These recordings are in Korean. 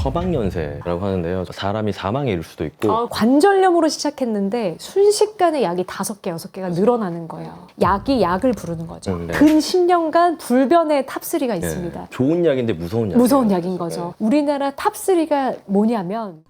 처방연세라고 하는데요. 사람이 사망에 이를 수도 있고 아, 관절염으로 시작했는데 순식간에 약이 다섯 개, 여섯 개가 늘어나는 거예요. 약이 약을 부르는 거죠. 음, 네. 근 10년간 불변의 탑3가 있습니다. 예, 좋은 약인데 무서운 약. 무서운 약인 거죠. 우리나라 탑3가 뭐냐면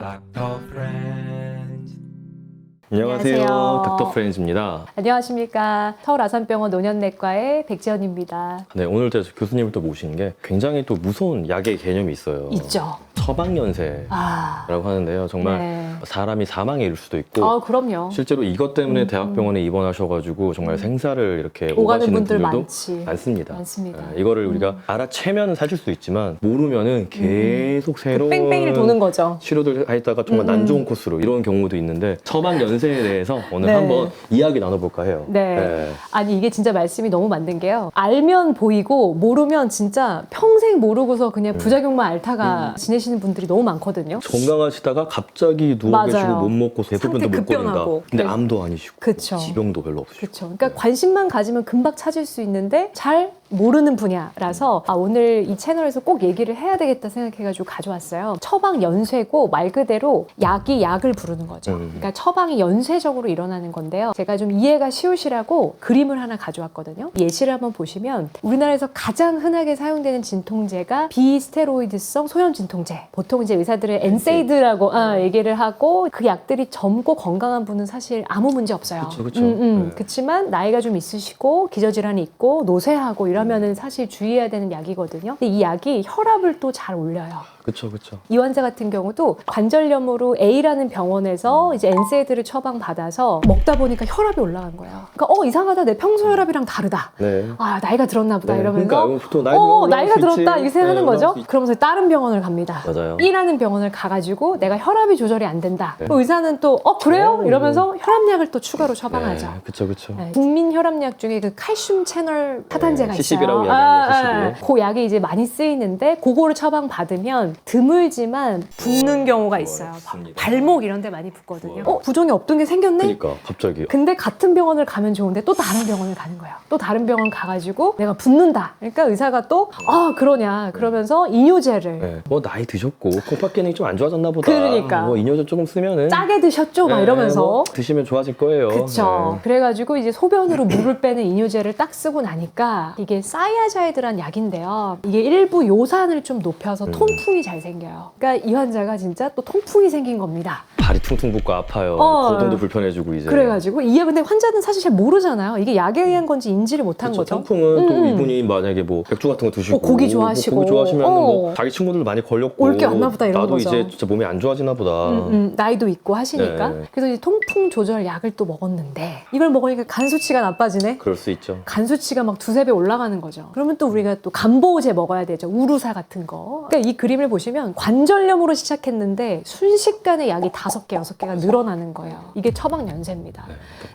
안녕하세요. 안녕하세요. 닥터 프렌즈입니다. 안녕하십니까. 서울 아산병원 노년내과의 백지연입니다. 네, 오늘 제가 교수님을 또 모신 게 굉장히 또 무서운 약의 개념이 있어요. 있죠. 처방연세라고 아, 하는데요. 정말 네. 사람이 사망에 이를 수도 있고 아, 그럼요. 실제로 이것 때문에 음, 대학병원에 입원하셔가지고 정말 음. 생사를 이렇게 오가는 오가시는 분들 분들도 많지. 많습니다. 많습니다. 예, 이거를 음. 우리가 알아채면 살릴 수 있지만 모르면은 계속 그 새로운 뺑뺑이를 도는 거죠. 치료들 하다가 정말 음, 난 음. 좋은 코스로 이런 경우도 있는데 처방 연세에 대해서 오늘 네. 한번 이야기 나눠볼까 해요. 네. 아니 이게 진짜 말씀이 너무 맞는 게요. 알면 보이고 모르면 진짜 평생 모르고서 그냥 음. 부작용만 앓다가 지내시는 분들이 너무 많거든요. 건강하시다가 갑자기 누워 맞아요. 계시고 못 먹고 대소변도 상태 못. 급변하고. 근데 네. 암도 아니시고 그쵸. 지병도 별로 없으시고. 그렇죠. 그러니까 관심만 가지면 금방 찾을 수 있는데 잘 모르는 분야라서 아, 오늘 이 채널에서 꼭 얘기를 해야 되겠다 생각해가지고 가져왔어요. 처방 연쇄고 말 그대로 약이 약을 부르는 거죠. 음. 그러니까 처방이 연쇄적으로 일어나는 건데요. 제가 좀 이해가 쉬우시라고 그림을 하나 가져왔거든요. 예시를 한번 보시면 우리나라에서 가장 흔하게 사용되는 진통제가 비스테로이드성 소염 진통제. 보통 이제 의사들은 엔세이드라고 아, 얘기를 하고 그 약들이 젊고 건강한 분은 사실 아무 문제 없어요. 그쵸, 그쵸. 음, 음. 네. 그렇지만 나이가 좀 있으시고 기저질환이 있고 노쇠하고 이러면은 사실 주의해야 되는 약이거든요. 근데 이 약이 혈압을 또 잘 올려요. 그렇죠, 그렇죠. 이 환자 같은 경우도 관절염으로 A라는 병원에서 이제 엔세이드를 처방 받아서 먹다 보니까 혈압이 올라간 거예요. 그러니까 어 이상하다 내 평소 혈압이랑 다르다. 네. 아 나이가 들었나 보다 네, 이러면서 그러니까 또 나이 어 나이가 올라갈 수 들었다 있지. 이렇게 생각하는 네, 거죠. 올라갈 수 그러면서 다른 병원을 갑니다. 맞아요. B라는 병원을 가가지고 내가 혈압이 조절이 안 된다. 네. 의사는 또 어 그래요? 어, 이러면서 혈압약을 또 추가로 처방하죠. 네, 그렇죠, 그렇죠. 네, 국민 혈압약 중에 그 칼슘 채널 차단제가 네, 있어요. CCB라고 이야기하는 CCB. 그 약이 이제 많이 쓰이는데 그거를 처방 받으면 드물지만 붓는 경우가 있어요. 맞습니다. 발목 이런 데 많이 붓거든요. 어 부종이 없던 게 생겼네. 그러니까 갑자기 근데 같은 병원을 가면 좋은데 또 다른 병원을 가는 거예요. 또 다른 병원 가가지고 내가 붓는다. 그러니까 의사가 또 아 그러냐 그러면서 이뇨제를 네. 뭐 나이 드셨고 콩팥 기능이 좀 안 좋아졌나 보다. 그러니까. 뭐 이뇨제 조금 쓰면은 짜게 드셨죠? 막 네, 이러면서 뭐 드시면 좋아질 거예요. 그쵸. 네. 그래가지고 이제 소변으로 물을 빼는 이뇨제를 딱 쓰고 나니까 이게 사이아자이드란 약인데요. 이게 일부 요산을 좀 높여서 음. 통풍이 잘 생겨요. 그러니까 이 환자가 진짜 또 통풍이 생긴 겁니다. 발이 퉁퉁 붓고 아파요. 어. 거동도 불편해지고 이제. 그래가지고 이게 근데 환자는 사실 잘 모르잖아요. 이게 약에 의한 건지 인지를 못한 그쵸, 거죠. 통풍은 또 음, 음. 이분이 만약에 뭐 백주 같은 거 드시고 어, 고기 좋아하시고. 뭐 고기 좋아하시면 어. 뭐 자기 친구들 많이 걸렸고 올게 왔나 보다 이런 나도 거죠. 이제 진짜 몸이 안 좋아지나 보다. 음, 음, 나이도 있고 하시니까 네. 그래서 이제 통풍 조절 약을 또 먹었는데 이걸 먹으니까 간 수치가 나빠지네. 그럴 수 있죠. 간 수치가 막 두세 배 올라가는 거죠. 그러면 또 우리가 또 간보제 먹어야 되죠. 우루사 같은 거. 그러니까 이 그림을 보시면 관절염으로 시작했는데 순식간에 약이 다섯 개, 여섯 개가 늘어나는 거예요. 이게 처방 연세입니다.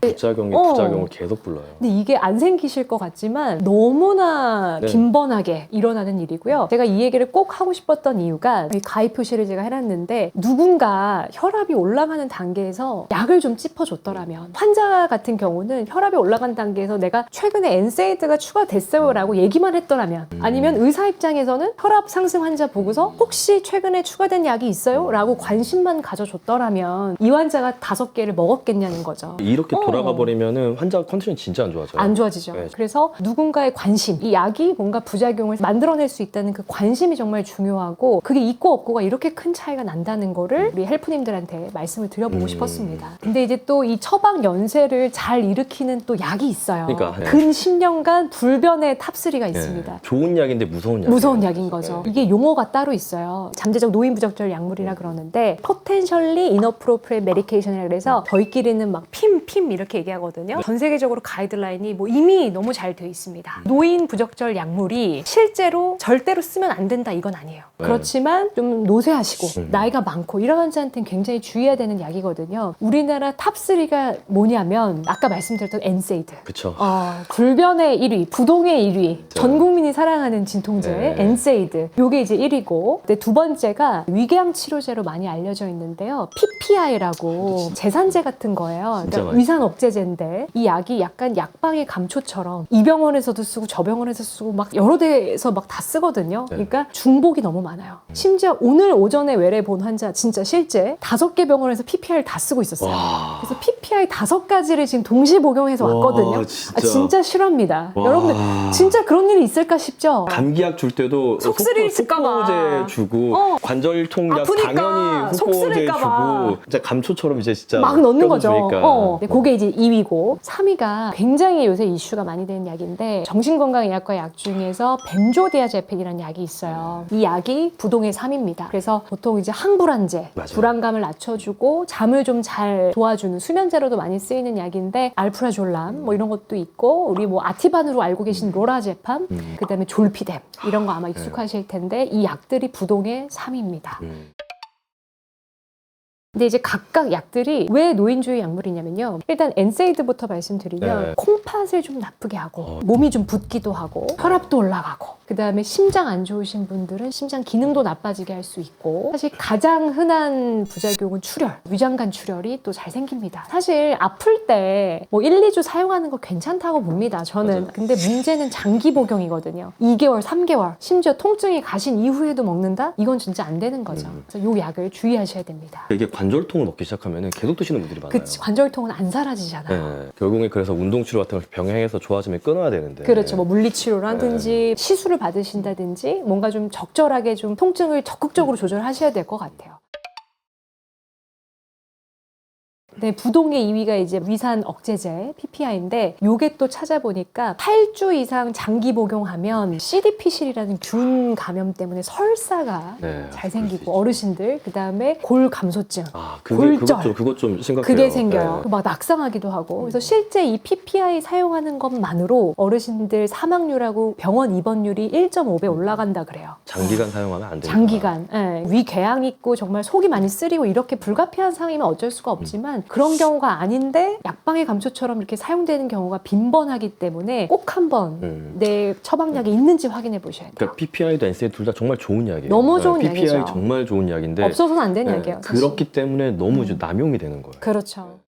네. 부작용이 어. 부작용을 계속 불러요. 근데 이게 안 생기실 것 같지만 너무나 네. 빈번하게 일어나는 일이고요. 제가 이 얘기를 꼭 하고 싶었던 이유가 이 가입 표시를 제가 해놨는데 누군가 혈압이 올라가는 단계에서 약을 좀 짚어줬더라면 환자 같은 경우는 혈압이 올라간 단계에서 내가 최근에 엔세이드가 추가됐어요라고 얘기만 했더라면 음. 아니면 의사 입장에서는 혈압 상승 환자 보고서 혹시 최근에 추가된 약이 있어요?라고 관심만 가져줬더라면 이 환자가 다섯 개를 먹었겠냐는 거죠. 이렇게 어. 돌아가 버리면은 환자 컨디션이 진짜 안 좋아져요. 안 좋아지죠. 네. 그래서 누군가의 관심, 이 약이 뭔가 부작용을 만들어낼 수 있다는 그 관심이 정말 중요하고 그게 있고 없고가 이렇게 큰 차이가 난다는 거를 우리 헬프님들한테 말씀을 드려보고 음. 싶었습니다. 근데 이제 또 이 처방 연세를 잘 일으키는 또 약이 있어요. 그러니까, 네. 근 10년간 불변의 탑3가 있습니다. 네. 좋은 약인데 무서운 약. 무서운 약인 거죠. 네. 이게 용어가 따로 있어요. 잠재적 노인 부적절 약물이라 그러는데 potentially inappropriate medication이라 그래서 저희끼리는 막 핌, 핌 이렇게 얘기하거든요. 전 세계적으로 가이드라인이 뭐 이미 너무 잘 돼 있습니다. 노인 부적절 약물이 실제로 절대로 쓰면 안 된다 이건 아니에요. 네. 그렇지만 좀 노쇠하시고 음. 나이가 많고 이런 환자한테는 굉장히 주의해야 되는 약이거든요. 우리나라 탑3가 뭐냐면 아까 말씀드렸던 엔세이드. 그쵸. 어, 불변의 1위, 부동의 1위, 전 국민이 사랑하는 진통제 네. 엔세이드. 요게 이제 1위고, 근데 두 번째가 위궤양 치료제로 많이 알려져 있는데요. PPI라고 재산제 같은 거예요. 진짜 그러니까 많이 위산 억제제인데 이 약이 약간 약방의 감초처럼 이 병원에서도 쓰고 저 병원에서 쓰고 막 여러 데에서 막 다 쓰거든요. 네. 그러니까 중복이 너무 많아요. 심지어 오늘 오전에 외래 본 환자 진짜 실제 다섯 개 병원에서 PPI를 다 쓰고 있었어요. 와. 그래서 PPI 다섯 가지를 지금 동시 복용해서 와, 왔거든요. 진짜. 아, 진짜 실화입니다. 와. 여러분들 진짜 그런 일이 있을까 싶죠? 감기약 줄 때도 속쓰릴 있을까 봐. 속보제 주고 어. 관절통약 아프니까 당연히 속보제 속쓰릴까 봐. 주고 진짜 감초처럼 이제 진짜 막 넣는 거죠. 껴주니까. 어. 네, 그게 이제 2위고 3위가 굉장히 요새 이슈가 많이 되는 약인데 정신건강의학과 약 중에서 벤조디아제핀이라는 약이 있어요. 이 약이 부동의 3입니다. 그래서 보통 이제 항불안제, 맞아요. 불안감을 낮춰주고 잠을 좀 잘 도와주는 수면제로도 많이 쓰이는 약인데 알프라졸람 뭐 이런 것도 있고 우리 뭐 아티반으로 알고 계신 로라제팜 음. 그다음에 졸피뎀 이런 거 아마 익숙하실 텐데 이 약들이 부동의 3입니다. 음. 근데 이제 각각 약들이 왜 노인주의 약물이냐면요. 일단 엔세이드부터 말씀드리면 네. 콩팥을 좀 나쁘게 하고 어. 몸이 좀 붓기도 하고 혈압도 올라가고 그다음에 심장 안 좋으신 분들은 심장 기능도 나빠지게 할 수 있고 사실 가장 흔한 부작용은 출혈, 위장관 출혈이 또 잘 생깁니다. 사실 아플 때 뭐 1, 2주 사용하는 거 괜찮다고 봅니다. 저는. 맞아요. 근데 문제는 장기 복용이거든요. 2개월, 3개월, 심지어 통증이 가신 이후에도 먹는다? 이건 진짜 안 되는 거죠. 음. 그래서 이 약을 주의하셔야 됩니다. 이게 관 절통을 먹기 시작하면 계속 드시는 분들이 많아요. 그치 관절통은 안 사라지잖아요. 네. 결국에 그래서 운동 치료 같은 걸 병행해서 좋아지면 끊어야 되는데. 그렇죠. 뭐 물리치료라든지 네. 시술을 받으신다든지 뭔가 좀 적절하게 좀 통증을 적극적으로 조절하셔야 될 것 같아요. 네, 부동의 2위가 이제 위산 억제제 PPI인데 요게 또 찾아보니까 8주 이상 장기 복용하면 CDP실이라는 균 감염 때문에 설사가 네, 잘 생기고. 어르신들 그다음에 골 감소증 아, 그게 골절. 그것 좀 그것 좀 심각해요. 그게 생겨요. 네. 막 낙상하기도 하고. 그래서 실제 이 PPI 사용하는 것만으로 어르신들 사망률하고 병원 입원율이 1.5배 올라간다 그래요. 장기간 사용하면 안 돼요. 장기간 예, 위궤양 있고 정말 속이 많이 쓰리고 이렇게 불가피한 상황이면 어쩔 수가 없지만 그런 경우가 아닌데 약방의 감초처럼 이렇게 사용되는 경우가 빈번하기 때문에 꼭 한번 음. 내 처방약이 있는지 확인해 보셔야 돼요. 그러니까 PPI도 NSAID 둘 다 정말 좋은 약이에요. 너무 좋은 PPI 약이죠. 정말 좋은 약인데 없어서는 안 되는 네, 약이에요. 사실. 그렇기 때문에 너무 음. 이제 남용이 되는 거예요. 그렇죠.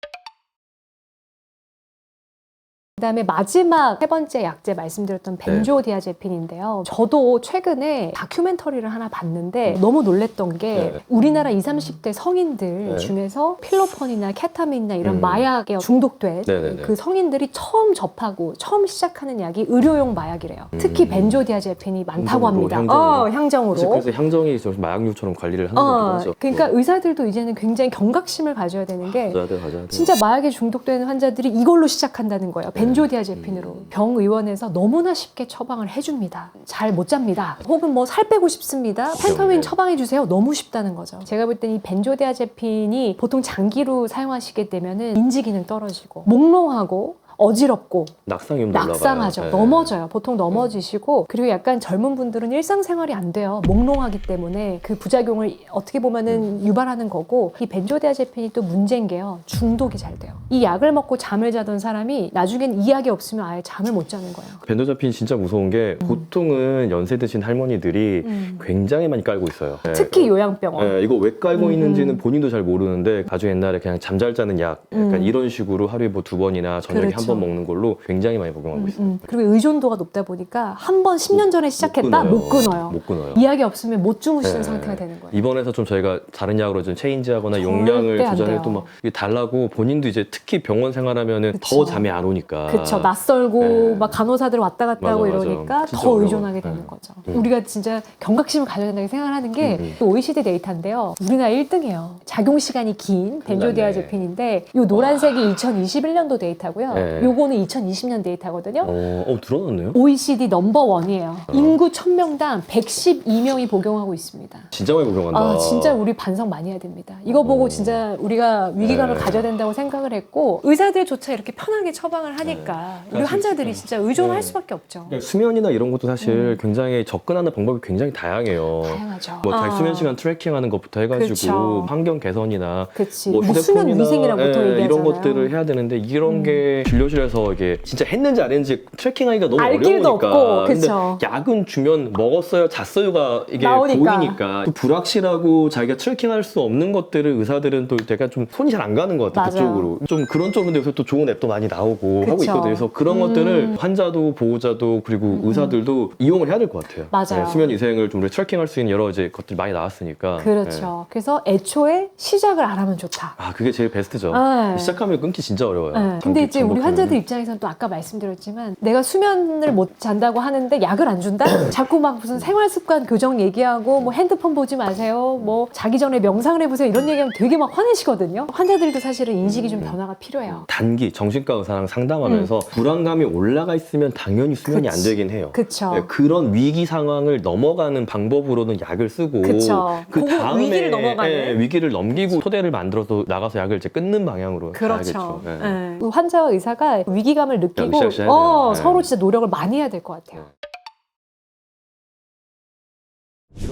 그다음에 마지막 세 번째 약제 말씀드렸던 벤조디아제핀인데요. 저도 최근에 다큐멘터리를 하나 봤는데 너무 놀랬던 게 네. 우리나라 20, 30대 성인들 네. 중에서 필로폰이나 케타민이나 이런 음. 마약에 중독된 네 네 네. 그 성인들이 처음 접하고 처음 시작하는 약이 의료용 마약이래요. 특히 음. 벤조디아제핀이 많다고 향정으로, 합니다. 향정으로. 어, 향정으로. 그래서 향정이 좀 마약류처럼 관리를 하는 어, 거긴 하죠. 그러니까 네. 의사들도 이제는 굉장히 경각심을 가져야 되는 게 가져야 돼, 가져야 돼. 진짜 마약에 중독되는 환자들이 이걸로 시작한다는 거예요. 벤조디아제핀으로. 음. 병의원에서 너무나 쉽게 처방을 해줍니다. 잘 못 잡니다. 혹은 뭐 살 빼고 싶습니다. 펜타민 네. 처방해 주세요. 너무 쉽다는 거죠. 제가 볼땐이 벤조디아제핀이 보통 장기로 사용하시게 되면은 인지 기능 떨어지고 몽롱하고 어지럽고 낙상 위험도 낙상하죠. 올라가요. 네. 넘어져요. 보통 넘어지시고 그리고 약간 젊은 분들은 일상생활이 안 돼요. 몽롱하기 때문에 그 부작용을 어떻게 보면은 음. 유발하는 거고 이 벤조디아제핀이 또 문제인 게요. 중독이 잘 돼요. 이 약을 먹고 잠을 자던 사람이 나중엔 이 약이 없으면 아예 잠을 못 자는 거예요. 벤조자핀 진짜 무서운 게 음. 보통은 연세 드신 할머니들이 음. 굉장히 많이 깔고 있어요. 네. 특히 요양병원. 네, 이거 왜 깔고 음, 있는지는 음. 본인도 잘 모르는데 아주 옛날에 그냥 잠잘 자는 약 약간 음. 이런 식으로 하루에 뭐 두 번이나 저녁에 그렇죠. 한 번 먹는 걸로 굉장히 많이 복용하고 음, 있어요. 음. 그리고 의존도가 높다 보니까 한 번 10년 전에 시작했다. 못 끊어요. 못 끊어요. 이 약이 없으면 못 주무시는 네. 상태가 되는 거예요. 이번에서 좀 저희가 다른 약으로 좀 체인지하거나 용량을 안 조절해도 돼요. 막 이게 달라고 본인도 이제 특히 병원 생활하면은 그쵸. 더 잠이 안 오니까. 그쵸 낯설고 네. 막 간호사들 왔다 갔다 맞아, 하고 맞아. 이러니까 진짜 더 어려워요. 의존하게 되는 네. 거죠. 음. 우리가 진짜 경각심을 가져야 된다고 생각하는 게 음, 음. 또 OECD 데이터인데요. 우리나라 1등이에요. 작용 시간이 긴 벤조디아제핀인데 이 노란색이 2021년도 데이터고요. 네. 요거는 2020년 데이터거든요. 어, 어 드러났네요. OECD 넘버 원이에요. 어. 인구 1000명당 112명이 복용하고 있습니다. 진짜 많이 복용한다. 아, 진짜 우리 반성 많이 해야 됩니다. 이거 보고 어. 진짜 우리가 위기감을 네. 가져야 된다고 생각을 했고 의사들조차 이렇게 편하게 처방을 하니까 우리 수 환자들이. 진짜 의존할 네. 수밖에 없죠. 그러니까 수면이나 이런 것도 사실 음. 굉장히 접근하는 방법이 굉장히 다양해요. 다양하죠. 뭐잘 아. 수면 시간 트래킹하는 것부터 해가지고 그쵸. 환경 개선이나 그치. 뭐뭐 수면 휴대폰이나 위생이라고 보통 예, 얘기하잖아요. 이런 것들을 해야 되는데 이런 음. 게 진료 진료실에서 이게 진짜 했는지 안 했는지 트래킹하기가 너무 알 길도 어려우니까. 없고, 근데 그쵸. 약은 주면 먹었어요, 잤어요가 이게 나오니까. 보이니까 또 불확실하고 자기가 트래킹할 수 없는 것들을 의사들은 또 약간 좀 손이 잘 안 가는 것 같아요. 맞아요. 그쪽으로. 좀 그런 쪽인데 요새 또 좋은 앱도 많이 나오고 하고 그쵸. 있거든요. 그래서 그런 음. 것들을 환자도 보호자도 그리고 의사들도 이용을 해야 될 것 같아요. 맞아요. 네, 수면 위생을 좀 우리 트래킹할 수 있는 여러 이제 것들 많이 나왔으니까. 네. 그렇죠. 그래서 애초에 시작을 안 하면 좋다. 아 그게 제일 베스트죠. 네. 시작하면 끊기 진짜 어려워요. 네. 근데 이제 우리. 환자들 입장에서는 또 아까 말씀드렸지만 내가 수면을 못 잔다고 하는데 약을 안 준다? 자꾸 막 무슨 생활 습관 교정 얘기하고 뭐 핸드폰 보지 마세요. 뭐 자기 전에 명상을 해보세요. 이런 얘기하면 되게 막 화내시거든요. 환자들도 사실은 인식이 음. 좀 변화가 필요해요. 단기 정신과 의사랑 상담하면서 불안감이 올라가 있으면 당연히 수면이 음. 그치. 안 되긴 해요. 그쵸. 네, 그런 위기 상황을 넘어가는 방법으로는 약을 쓰고 그쵸. 그 그거 다음에 위기를 넘어가는. 예, 위기를 넘기고 토대를 만들어서 나가서 약을 이제 끊는 방향으로 그렇죠. 가야겠죠. 예. 네. 그 환자와 의사가 위기감을 느끼고 어. 네. 서로 진짜 노력을 많이 해야 될 것 같아요.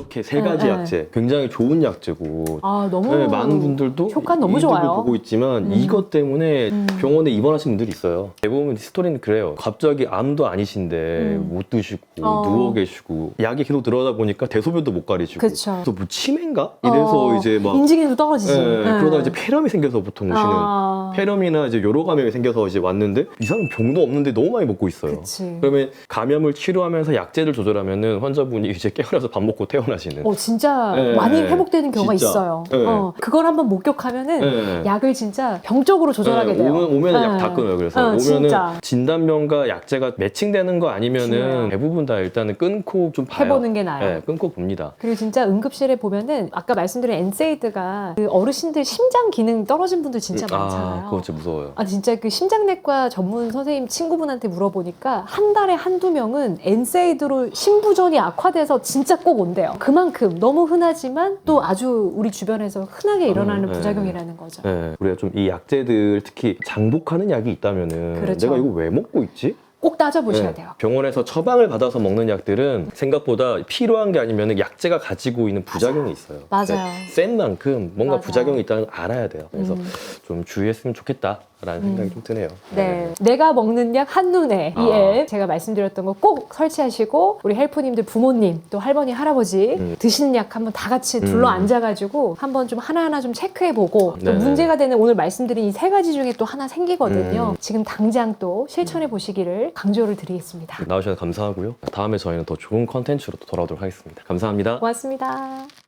이렇게 세 가지 네, 약제 굉장히 좋은 약제고 아 너무 네, 많은 분들도 효과 너무 좋아요. 보고 있지만 음. 이것 때문에 음. 병원에 입원하신 분들이 있어요. 대부분 스토리는 그래요. 갑자기 암도 아니신데 음. 못 드시고 어. 누워 계시고 약이 계속 들어가다 보니까 대소변도 못 가리시고. 그래서 뭐 치매인가? 이래서 어, 이제 막 인지기능도 떨어지지. 예, 네. 그러다 이제 폐렴이 생겨서 보통 오시는 아, 폐렴이나 이제 요로 감염이 생겨서 이제 왔는데 이 사람 병도 없는데 너무 많이 먹고 있어요. 그치. 그러면 감염을 치료하면서 약제를 조절하면은 환자분이 이제 깨어나서 밥 먹고 퇴원 하시는. 어, 진짜 네, 많이 네. 회복되는 경우가 진짜. 있어요. 네. 어, 그걸 한번 목격하면은 네. 약을 진짜 병적으로 조절하게 네, 돼요. 오면 오면 약 네. 다 끊어요. 그래서 어, 오면은 진짜. 진단명과 약제가 매칭되는 거 아니면은 중요해요. 대부분 다 일단은 끊고 좀 봐요. 해보는 게 나아요. 네, 끊고 봅니다. 그리고 진짜 응급실에 보면은 아까 말씀드린 엔세이드가 그 어르신들 심장 기능 떨어진 분들 진짜 아, 많잖아요. 그거 진짜 무서워요. 아 진짜 그 심장내과 전문 선생님 친구분한테 물어보니까 한 달에 한두 명은 엔세이드로 심부전이 악화돼서 진짜 꼭 온대요. 그만큼 너무 흔하지만 또 아주 우리 주변에서 흔하게 일어나는 음, 네. 부작용이라는 거죠. 네, 우리가 좀 이 약제들 특히 장복하는 약이 있다면은 그렇죠. 내가 이거 왜 먹고 있지? 꼭 따져보셔야 네, 돼요. 병원에서 처방을 받아서 먹는 약들은 생각보다 필요한 게 아니면 약제가 가지고 있는 부작용이 있어요. 맞아요. 네, 센 만큼 뭔가 맞아요. 부작용이 있다는 걸 알아야 돼요. 그래서 음. 좀 주의했으면 좋겠다 라는 생각이 좀 드네요. 네. 내가 먹는 약 한눈에 이 아. 앱 제가 말씀드렸던 거 꼭 설치하시고 우리 헬프님들 부모님 또 할머니 할아버지 음. 드시는 약 한번 다 같이 둘러 음. 앉아가지고 한번 좀 하나하나 좀 체크해보고 또 네. 문제가 되는 오늘 말씀드린 이 세 가지 중에 또 하나 생기거든요. 음. 지금 당장 또 실천해 보시기를 강조를 드리겠습니다. 나오셔서 감사하고요. 다음에 저희는 더 좋은 컨텐츠로 또 돌아오도록 하겠습니다. 감사합니다. 고맙습니다.